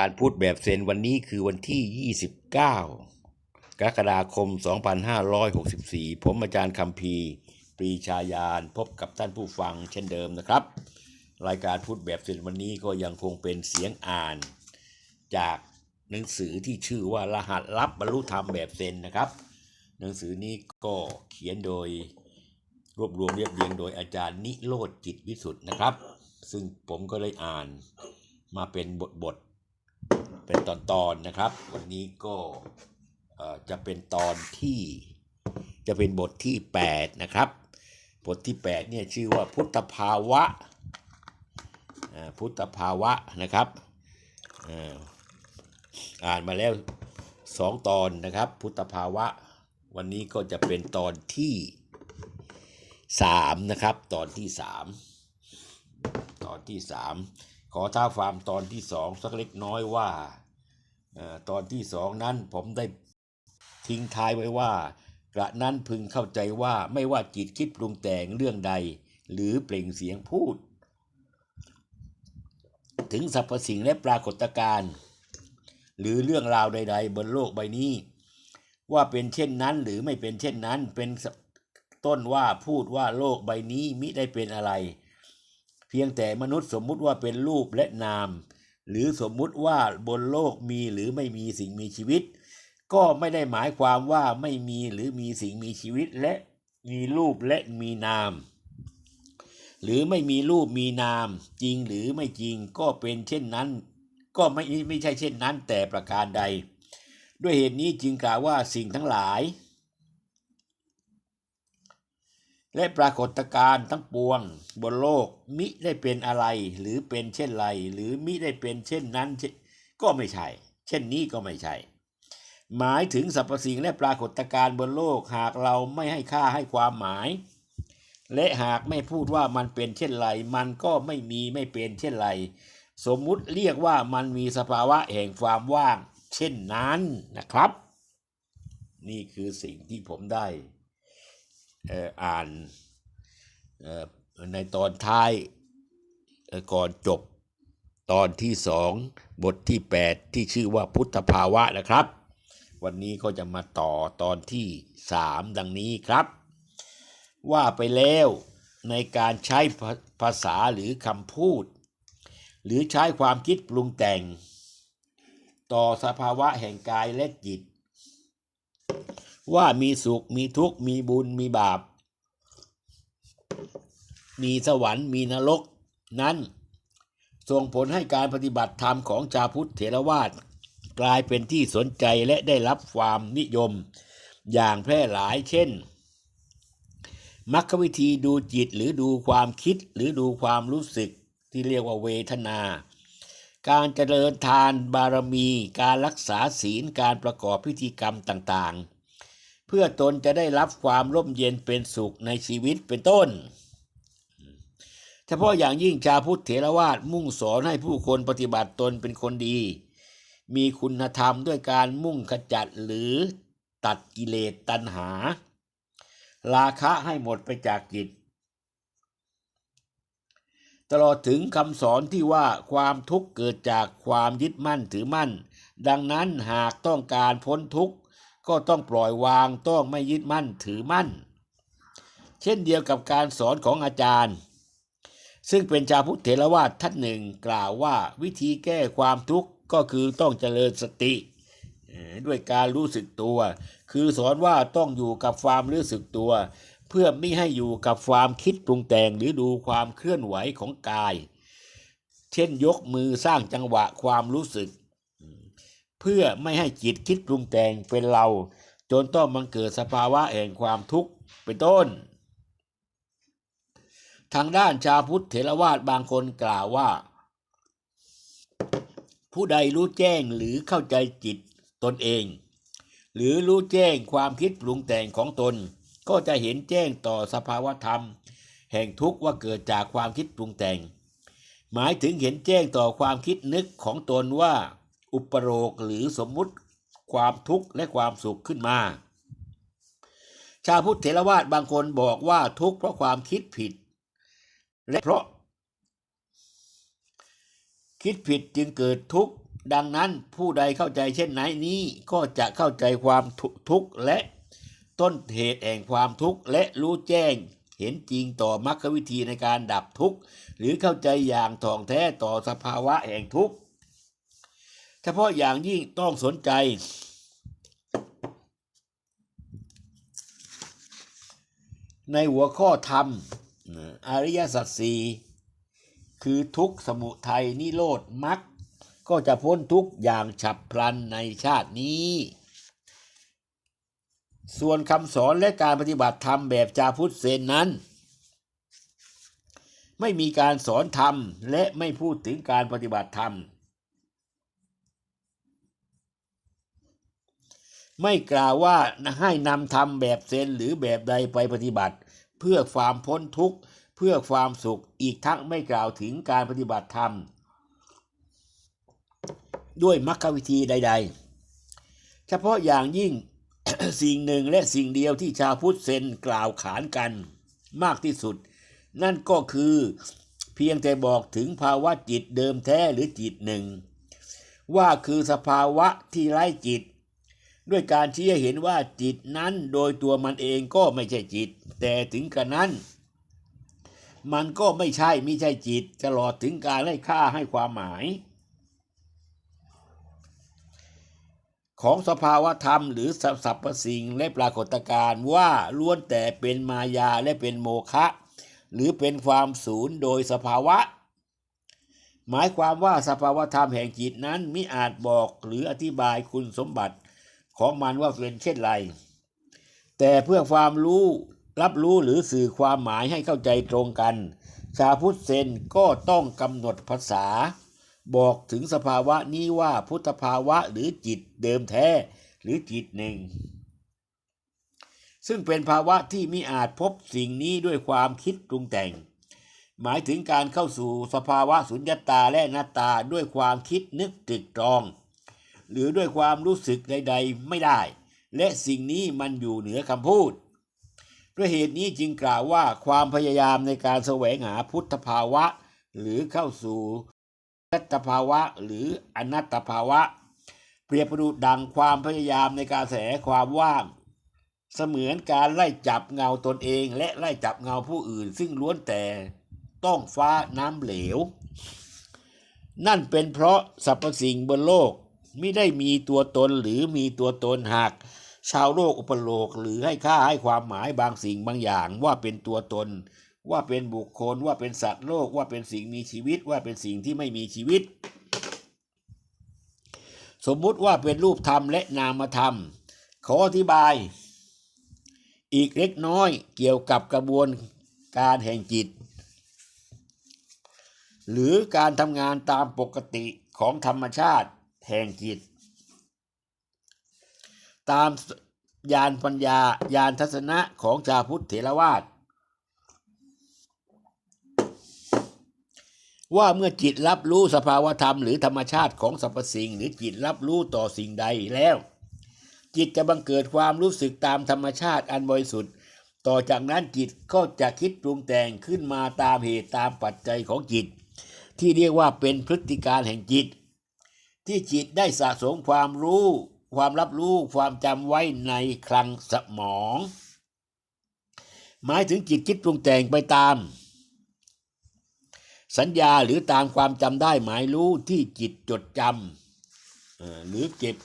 การพูดแบบเซนวันนี้คือวันที่ 29 กรกฎาคม 2564 ผมอาจารย์คำพีปรีชายานพบกับท่านผู้ฟังเช่นเดิมนะครับ รายการพูดแบบเซนวันนี้ก็ยังคงเป็นเสียงอ่าน จากหนังสือที่ชื่อว่ารหัสลับบรรลุธรรมแบบเซนนะครับ หนังสือนี้ก็เขียนโดยรวบรวมเรียบเรียงโดยอาจารย์นิโรธจิตวิสุทธ์นะครับ ซึ่งผมก็เลยอ่านมาเป็นบทบท เป็นตอนๆนนะครับ วันนี้ก็จะเป็นตอนที่จะเป็นบทที่ 8 นะครับ บทที่ 8 เนี่ยชื่อว่าพุทธภาวะพุทธภาวะนะครับอ่าอ่านมาแล้วสองตอนนะครับ พุทธภาวะ วันนี้ก็จะเป็นตอนที่สามนะครับ ตอนที่สามตอนที่สาม ขอท้าความตอนที่สองสักเล็กน้อยว่าอ่อตอนที่สองนั้นผมได้ทิ้งท้ายไว้ว่า กระนั้นพึงเข้าใจว่าไม่ว่าจิตคิดปรุงแต่งเรื่องใด หรือเปล่งเสียงพูด ถึงสรรพสิ่งและปรากฏการณ์หรือเรื่องราวใด ๆ บนโลกใบนี้ ว่าเป็นเช่นนั้นหรือไม่เป็นเช่นนั้นเป็นต้นว่าพูดว่าโลกใบนี้มิได้เป็นอะไร เพียงแต่มนุษย์สมมุติว่าเป็นรูปและนาม หรือสมมุติว่าบนโลกมีหรือไม่มีสิ่งมีชีวิต ก็ไม่ได้หมายความว่าไม่มีหรือมีสิ่งมีชีวิตและมีรูปและมีนาม หรือไม่มีรูปมีนาม จริงหรือไม่จริงก็เป็นเช่นนั้น ก็ไม่ไม่ใช่เช่นนั้นแต่ประการใด ด้วยเหตุนี้จึงกล่าวว่าสิ่งทั้งหลาย และปรากฏการณ์ทั้งปวงบนโลกมิได้เป็นอะไร หรือเป็นเช่นไร หรือมิได้เป็นเช่นนั้นเชก็ไม่ใช่ เช่นนี้ก็ไม่ใช่ หมายถึงสรรพสิ่งและปรากฏการณ์บนโลกหากเราไม่ให้ค่าให้ความหมาย และหากไม่พูดว่ามันเป็นเช่นไร มันก็ไม่มีไม่เป็นเช่นไร สมมุติเรียกว่ามันมีสภาวะแห่งความว่าง เช่นนั้นนะครับ นี่คือสิ่งที่ผมได้ อ่านในตอนท้ายก่อนจบตอนที่สองบทที่ 8 ที่ชื่อว่าพุทธภาวะนะครับ วันนี้ก็จะมาต่อตอนที่ 3 ดังนี้ครับ ว่าไปแล้วในการใช้ภาษาหรือคำพูด หรือใช้ความคิดปรุงแต่ง ต่อสภาวะแห่งกายและจิต ว่ามีสุขมีทุกข์มีบุญมีบาป มีสวรรค์มีนรกนั้น ส่งผลให้การปฏิบัติธรรมของชาวพุทธเถรวาทกลายเป็นที่สนใจและได้รับความนิยม อย่างแพร่หลายเช่นมรรควิธีดูจิตหรือดูความคิดหรือดูความรู้สึกที่เรียกว่าเวทนา การเจริญทานบารมี การรักษาศีลการประกอบพิธีกรรมต่างๆ พื่อตนจะได้รับความร่มเย็นเป็นสุขในชีวิตเป็นต้น เฉพาะอย่างยิ่งชาวพุทธเถรวาทมุ่งสอนให้ผู้คนปฏิบัติตนเป็นคนดี มีคุณธรรมด้วยการมุ่งขจัดหรือตัดกิเลสตัณหา ราคะให้หมดไปจากจิต ตลอดถึงคำสอนที่ว่าความทุกข์เกิดจากความยึดมั่นถือมั่น ดังนั้นหากต้องการพ้นทุกข์ ก็ต้องปล่อยวางต้องไม่ยึดมั่นถือมั่น เช่นเดียวกับการสอนของอาจารย์ ซึ่งเป็นชาวพุทธเถรวาทท่านหนึ่งกล่าวว่าวิธีแก้ความทุกข์ก็คือต้องเจริญสติ ด้วยการรู้สึกตัว คือสอนว่าต้องอยู่กับความรู้สึกตัว เพื่อไม่ให้อยู่กับความคิดปรุงแต่งหรือดูความเคลื่อนไหวของกาย เช่นยกมือสร้างจังหวะความรู้สึก เพื่อไม่ให้จิตคิดปรุงแต่งเป็นเรา จนต้องมันเกิดสภาวะแห่งความทุกข์เป็นต้น ทางด้านชาพุทธเถรวาทบางคนกล่าวว่า ผู้ใดรู้แจ้งหรือเข้าใจจิตตนเอง หรือรู้แจ้งความคิดปรุงแต่งของตน ก็จะเห็นแจ้งต่อสภาวะธรรม แห่งทุกข์ว่าเกิดจากความคิดปรุงแต่ง หมายถึงเห็นแจ้งต่อความคิดนึกของตนว่า อุปโรกหรือสมมุติความทุกข์และความสุขขึ้นมา ชาวพุทธเถรวาทบางคนบอกว่าทุกข์เพราะความคิดผิด และเพราะ คิดผิดจึงเกิดทุกข์ดังนั้นผู้ใดเข้าใจเช่นไหนนี้ก็จะเข้าใจความทุกข์และต้นเหตุแห่งความทุกข์และรู้แจ้งเห็นจริงต่อมรรควิธีในการดับทุกข์ หรือเข้าใจอย่างถ่องแท้ต่อสภาวะแห่งทุกข์ เฉพาะอย่างยิ่งต้องสนใจ ในหัวข้อธรรม อริยสัจสี่คือทุกสมุทัยนิโรธมรรคก็จะพ้นทุกอย่างฉับพลันในชาตินี้ ส่วนคำสอนและการปฏิบัติธรรมแบบจาพุทธเซนนั้น ไม่มีการสอนธรรมและไม่พูดถึงการปฏิบัติธรรม ไม่กล่าวว่าให้นำธรรมแบบเซนหรือแบบใดไปปฏิบัติ เพื่อความพ้นทุกข์ เพื่อความสุขอีกทั้งไม่กล่าวถึงการปฏิบัติธรรม ด้วยมรรควิธีใด ๆ เฉพาะอย่างยิ่งสิ่งหนึ่งและสิ่งเดียวที่ชาวพุทธเซนกล่าวขานกันมากที่สุด นั่นก็คือเพียงแต่บอกถึงภาวะจิตเดิมแท้หรือจิตหนึ่ง ว่าคือสภาวะที่ไร้จิต ด้วยการชี้ให้เห็นว่าจิตนั้นโดยตัวมันเองก็ไม่ใช่จิต แต่ถึงกระนั้น มันก็ไม่ใช่ไม่ใช่จิตตลอดถึงการให้ค่าให้ความหมาย ของสภาวธรรมหรือสรรพสิ่งและปรากฏการณ์ว่าล้วนแต่เป็นมายาและเป็นโมฆะหรือเป็นความศูนย์โดยสภาวะ หมายความว่าสภาวธรรมแห่งจิตนั้นมิอาจบอกหรืออธิบายคุณสมบัติ ของมันว่าเป็นเช่นไร แต่เพื่อความรู้รับรู้หรือสื่อความหมายให้เข้าใจตรงกัน ชาพุทธเซนก็ต้องกำหนดภาษา บอกถึงสภาวะนี้ว่าพุทธภาวะหรือจิตเดิมแท้หรือจิตหนึ่ง ซึ่งเป็นภาวะที่มิอาจพบสิ่งนี้ด้วยความคิดปรุงแต่ง หมายถึงการเข้าสู่สภาวะสุญญตาและนัตตาด้วยความคิดนึกตรึกตรอง หรือด้วยความรู้สึกใด ๆ ไม่ได้ และสิ่งนี้มันอยู่เหนือคำพูด ด้วยเหตุนี้จึงกล่าวว่าความพยายามในการแสวงหาพุทธภาวะ หรือเข้าสู่นัตภาวะหรืออนัตตภาวะ เปรียบประดุจดังความพยายามในการแสความว่าง เสมือนการไล่จับเงาตนเอง และไล่จับเงาผู้อื่น ซึ่งล้วนแต่ต้องฟ้าน้ำเหลว นั่นเป็นเพราะสรรพสิ่งบนโลก ไม่ได้มีตัวตนหรือมีตัวตนหากชาวโลกอุปโลกหรือให้ค่าให้ความหมายบางสิ่งบางอย่างว่าเป็นตัวตน ว่าเป็นบุคคลว่าเป็นสัตว์โลกว่าเป็นสิ่งมีชีวิตว่าเป็นสิ่งที่ไม่มีชีวิต สมมุติว่าเป็นรูปธรรมและนามธรรม ขออธิบาย อีกเล็กน้อยเกี่ยวกับกระบวนการแห่งจิต หรือการทำงานตามปกติของธรรมชาติ แห่งจิต ตามยานปัญญายานทัศนะของชาพุทธเถรวาทว่าเมื่อจิตรับรู้สภาวธรรมหรือธรรมชาติของสรรพสิ่ง หรือจิตรับรู้ต่อสิ่งใดแล้ว จิตจะบังเกิดความรู้สึกตามธรรมชาติอันบริสุทธิ์ ต่อจากนั้นจิตก็จะคิดปรุงแต่งขึ้นมาตามเหตุตามปัจจัยของจิต ที่เรียกว่าเป็นพฤติการแห่งจิต ที่จิตได้สะสมความรู้ ความรับรู้ความจำไว้ในคลังสมอง หมายถึงจิตคิดปรุงแต่งไปตาม สัญญาหรือตามความจำได้หมายรู้ที่จิตจดจำหรือเก็บ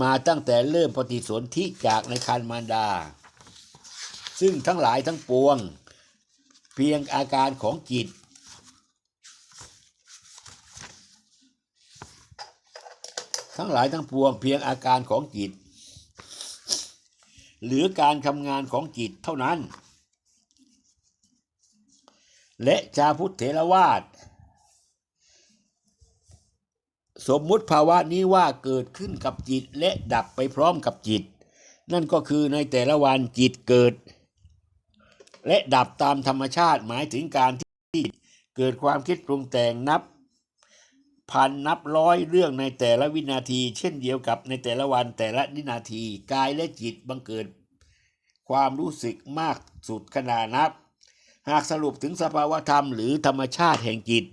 มาตั้งแต่เริ่มปฏิสนธิจากในคันมารดา ซึ่งทั้งหลายทั้งปวง เพียงอาการของจิต ทั้งหลายทั้งปวงเพียงอาการของจิต หรือการทำงานของจิตเท่านั้น และชาพุทธเถรวาทสมมุติภาวะนี้ว่าเกิดขึ้นกับจิตและดับไปพร้อมกับจิต นั่นก็คือในแต่ละวันจิตเกิด และดับตามธรรมชาติหมายถึงการที่เกิดความคิดปรุงแต่งนับ พันนับร้อยเรื่องในแต่ละวินาที เช่นเดียวกับในแต่ละวันแต่ละวินาที กายและจิตบังเกิด ความรู้สึกมากสุดขนาดนับ หากสรุปถึงสภาวธรรมหรือธรรมชาติแห่งจิต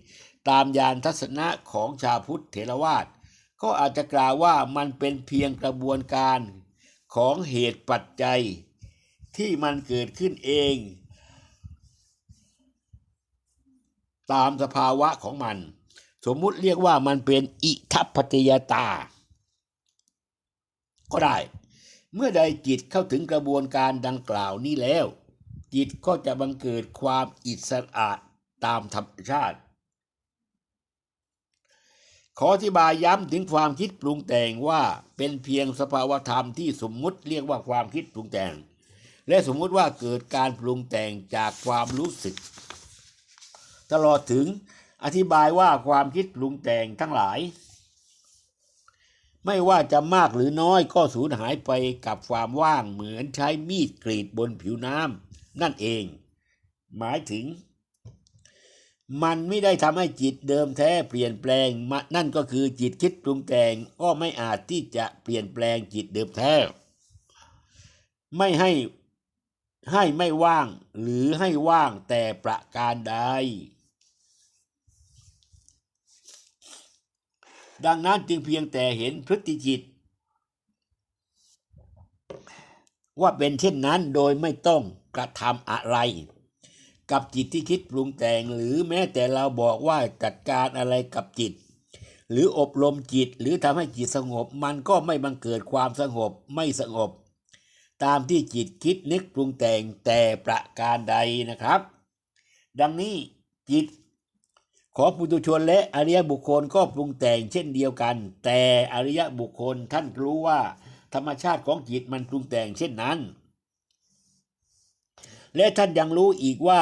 ตามยานทัศนะของชาวพุทธเถรวาทก็อาจจะกล่าวว่ามันเป็นเพียงกระบวนการของเหตุปัจจัย ที่มันเกิดขึ้นเอง ตามสภาวะของมัน สมมุติเรียกว่ามันเป็นอิทัปปัจจยตา ก็ได้ เมื่อใดจิตเข้าถึงกระบวนการดังกล่าวนี้แล้ว จิตก็จะบังเกิดความอิสระตามธรรมชาติ ขออธิบายย้ำถึงความคิดปรุงแต่งว่าเป็นเพียงสภาวธรรมที่สมมุติเรียกว่าความคิดปรุงแต่ง และสมมุติว่าเกิดการปรุงแต่งจากความรู้สึก ตลอดถึง อธิบายว่าความคิดปรุงแต่งทั้งหลาย ไม่ว่าจะมากหรือน้อยก็สูญหายไปกับความว่างเหมือนใช้มีดกรีดบนผิวน้ำนั่นเอง หมายถึง มันไม่ได้ทำให้จิตเดิมแท้เปลี่ยนแปลงมานั่นก็คือจิตคิดปรุงแต่งก็ไม่อาจที่จะเปลี่ยนแปลงจิตเดิมแท้ ไม่ให้ให้ไม่ว่างหรือให้ว่างแต่ประการใด ดังนั้นจึงเพียงแต่เห็นพฤติจิต ว่าเป็นเช่นนั้นโดยไม่ต้องกระทำอะไร กับจิตที่คิดปรุงแต่งหรือแม้แต่เราบอกว่าจัดการอะไรกับจิต หรืออบรมจิตหรือทำให้จิตสงบ มันก็ไม่บังเกิดความสงบไม่สงบ ตามที่จิตคิดนึกปรุงแต่งแต่ประการใดนะครับ ดังนี้จิต ของปุถุชนและอริยบุคคลก็ปรุงแต่งเช่นเดียวกัน แต่อริยบุคคลท่านรู้ว่า ธรรมชาติของจิตมันปรุงแต่งเช่นนั้น และท่านยังรู้อีกว่า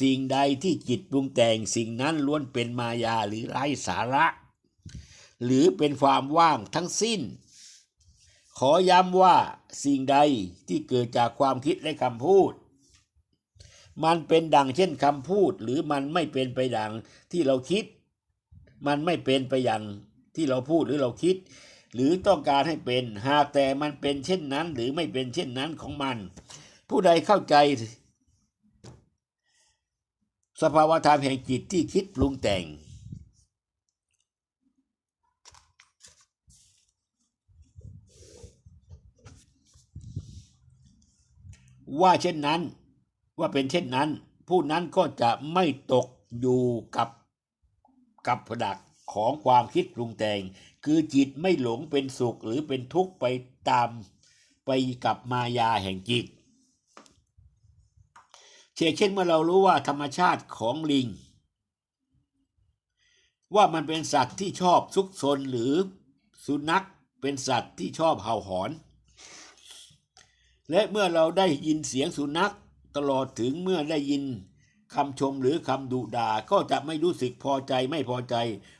สิ่งใดที่จิตปรุงแต่งสิ่งนั้นล้วนเป็นมายาหรือไร้สาระ หรือเป็นความว่างทั้งสิ้น ขอย้ำว่าสิ่งใดที่เกิดจากความคิดและคำพูด มันเป็นดังเช่นคำพูด หรือมันไม่เป็นไปดังที่เราคิด มันไม่เป็นไปอย่างที่เราพูดหรือเราคิด หรือต้องการให้เป็น หากแต่มันเป็นเช่นนั้น หรือไม่เป็นเช่นนั้นของมัน ผู้ใดเข้าใจ สภาวะธรรมแห่งจิตที่คิดปรุงแต่งว่าเช่นนั้น ว่าเป็นเช่นนั้น ผู้นั้นก็จะไม่ตกอยู่กับกับผดักของความคิดปรุงแต่ง คือจิตไม่หลงเป็นสุขหรือเป็นทุกข์ไปตามไปกับมายาแห่งจิตเช่นเช่นเมื่อเรารู้ว่าธรรมชาติของลิง ว่ามันเป็นสัตว์ที่ชอบซุกซนหรือสุนัขเป็นสัตว์ที่ชอบเห่าหอน และเมื่อเราได้ยินเสียงสุนัข ตลอดถึงเมื่อได้ยินคำชมหรือคำดุด่าก็จะไม่รู้สึกพอใจไม่พอใจ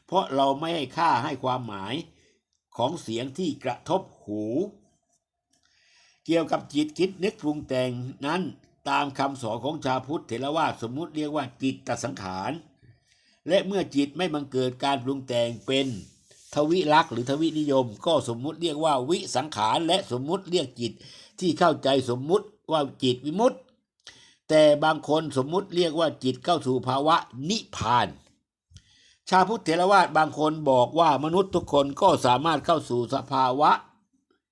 เพราะเราไม่ให้ค่าให้ความหมายของเสียงที่กระทบหู เกี่ยวกับจิตคิดนึกปรุงแต่งนั้นตามคำสอนของชาวพุทธเถรวาทสมมุติเรียกว่าจิตตสังขาร และเมื่อจิตไม่บังเกิดการปรุงแต่งเป็นทวิลักษ์หรือทวินิยม ก็สมมุติเรียกว่าวิสังขาร และสมมุติเรียกจิตที่เข้าใจสมมุติว่าจิตวิมุตติ แต่บางคนสมมุติเรียกว่าจิตเข้าสู่ภาวะนิพาน ชาพุทธเถรวาทบางคนบอกว่ามนุษย์ทุกคนก็สามารถเข้าสู่สภาวะ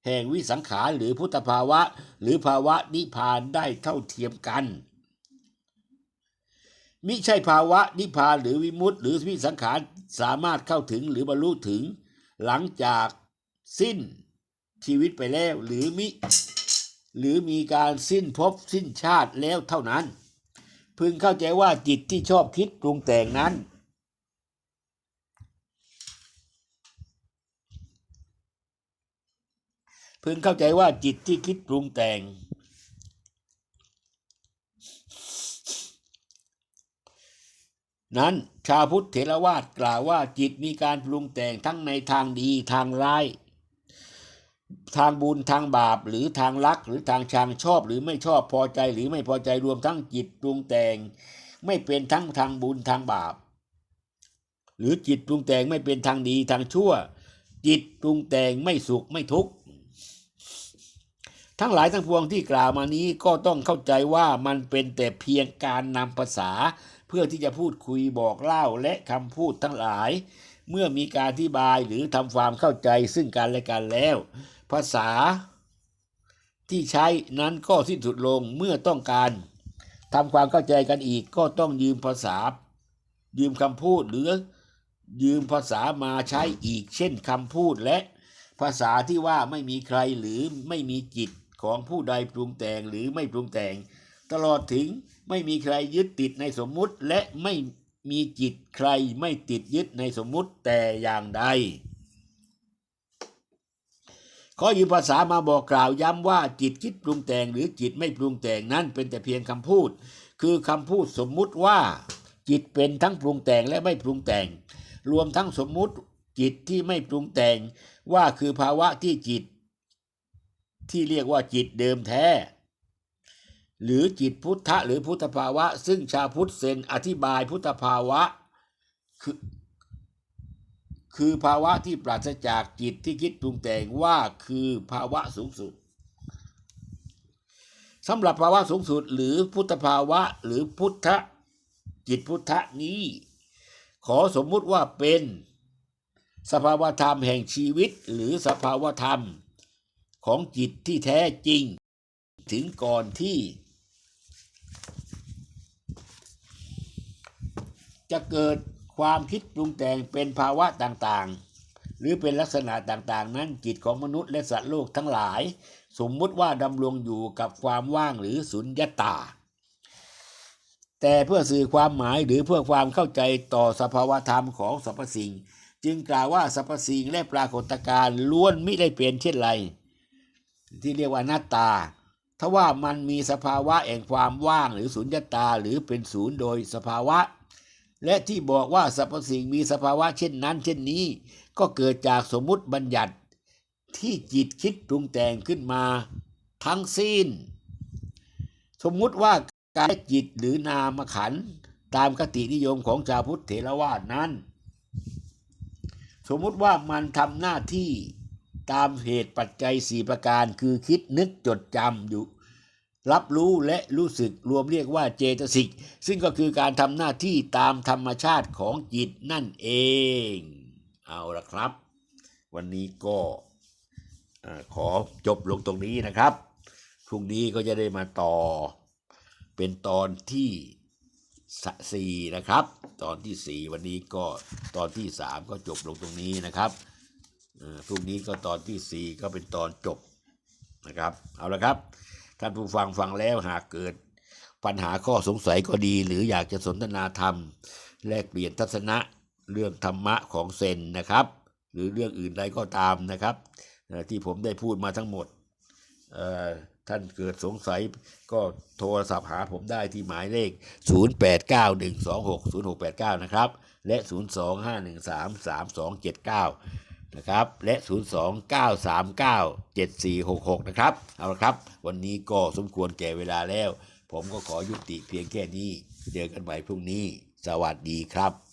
แห่งวิสังขารหรือพุทธภาวะ หรือภาวะนิพานได้เท่าเทียมกันมิใช่ภาวะนิพานหรือวิมุตติหรือวิสังขารสามารถเข้าถึงหรือบรรลุถึง หลังจากสิ้นชีวิตไปแล้วหรือมิ หรือมีการสิ้นภพสิ้นชาติแล้วเท่านั้น พึงเข้าใจว่าจิตที่ชอบคิดปรุงแต่งนั้น พึงเข้าใจว่าจิตที่คิดปรุงแต่ง นั้นชาพุทธเถรวาทกล่าวว่าจิตมีการปรุงแต่งทั้งในทางดีทางร้าย ทางบุญทางบาปหรือทางรักหรือทางชังชอบหรือไม่ชอบพอใจหรือไม่พอใจรวมทั้งจิตปรุงแต่ง ไม่เป็นทั้งทางบุญทางบาป หรือจิตปรุงแต่งไม่เป็นทางดีทางชั่ว จิตปรุงแต่งไม่สุขไม่ทุกข์ทั้งหลายทั้งปวงที่กล่าวมานี้ก็ต้องเข้าใจว่ามันเป็นแต่เพียงการนำภาษา เพื่อที่จะพูดคุยบอกเล่าและคำพูดทั้งหลาย เมื่อมีการอธิบายหรือทำความเข้าใจซึ่งกันและกันแล้ว ภาษาที่ใช้นั้นก็สิ้นสุดลงเมื่อต้องการทำความเข้าใจกันอีกก็ต้องยืมภาษา ยืมคำพูดหรือยืมภาษามาใช้อีก เช่นคำพูดและภาษาที่ว่าไม่มีใครหรือไม่มีจิตของผู้ใดปรุงแต่งหรือไม่ปรุงแต่ง ตลอดถึงไม่มีใครยึดติดในสมมุติและไม่มีจิตใครไม่ติดยึดในสมมุติแต่อย่างใด ขอยืมภาษามาบอกกล่าวย้ำว่าจิตคิดปรุงแต่งหรือจิตไม่ปรุงแต่งนั้นเป็นแต่เพียงคำพูด คือคำพูดสมมุติว่า จิตเป็นทั้งปรุงแต่งและไม่ปรุงแต่ง รวมทั้งสมมุติจิตที่ไม่ปรุงแต่งว่าคือภาวะที่จิต ที่เรียกว่าจิตเดิมแท้ หรือจิตพุทธะหรือพุทธภาวะ ซึ่งชาวพุทธเซนอธิบายพุทธภาวะคือ คือภาวะที่ปราศจากจิตที่คิดปรุงแต่งว่าคือภาวะสูงสุดสำหรับภาวะสูงสุดหรือพุทธภาวะหรือพุทธจิตพุทธนี้ ขอสมมุติว่าเป็น สภาวธรรมแห่งชีวิตหรือสภาวธรรม ของจิตที่แท้จริง ถึงก่อนที่ จะเกิด ความคิดปรุงแต่งเป็นภาวะต่างๆ หรือเป็นลักษณะต่างๆ นั้นจิตของมนุษย์และสัตว์โลกทั้งหลาย สมมุติว่าดำรงอยู่กับความว่างหรือสุญญตา แต่เพื่อสื่อความหมายหรือเพื่อความเข้าใจต่อสภาวธรรมของสรรพสิ่ง จึงกล่าวว่าสรรพสิ่งและปรากฏการณ์ล้วนไม่ได้เปลี่ยนเช่นไร ที่เรียกว่าหน้าตาทว่ามันมีสภาวะแห่งความว่างหรือสุญญตาหรือเป็นศูนย์โดยสภาวะ และที่บอกว่าสรรพสิ่งมีสภาวะเช่นนั้น เช่นนี้ ก็เกิดจากสมมุติบัญญัติ ที่จิตคิดปรุงแต่งขึ้นมา ทั้งสิ้น สมมุติว่าการจิตหรือนามขันตามคตินิยมของชาวพุทธเถรวาทนั้น สมมุติว่ามันทำหน้าที่ตามเหตุปัจจัยสี่ประการคือคิดนึกจดจำอยู่ รับรู้และรู้สึกรวมเรียกว่าเจตสิก ซึ่งก็คือการทำหน้าที่ตามธรรมชาติของจิตนั่นเอง เอาละครับ วันนี้ก็ขอจบลงตรงนี้นะครับ พรุ่งนี้ก็จะได้มาต่อ เป็นตอนที่สี่นะครับ ตอนที่สี่วันนี้ก็ตอนที่สามก็จบลงตรงนี้นะครับพรุ่งนี้ก็ตอนที่สี่ก็เป็นตอนจบนะครับ เอาละครับ ท่านผู้ฟังฟังแล้วหากเกิด ปัญหาข้อสงสัยก็ดี หรืออยากจะสนทนาธรรม แลกเปลี่ยนทัศนะเรื่องธรรมะของเซนนะครับ หรือเรื่องอื่นใดก็ตามนะครับที่ผมได้พูดมาทั้งหมดท่านเกิดสงสัยก็โทรศัพท์หาผมได้ที่หมายเลข 0891260689 นะครับ และ 025133279 นะครับและ 029397466 นะครับ เอาละครับ วันนี้ก็สมควรแก่เวลาแล้ว ผมก็ขอยุติเพียงแค่นี้ เจอกันใหม่พรุ่งนี้ สวัสดีครับ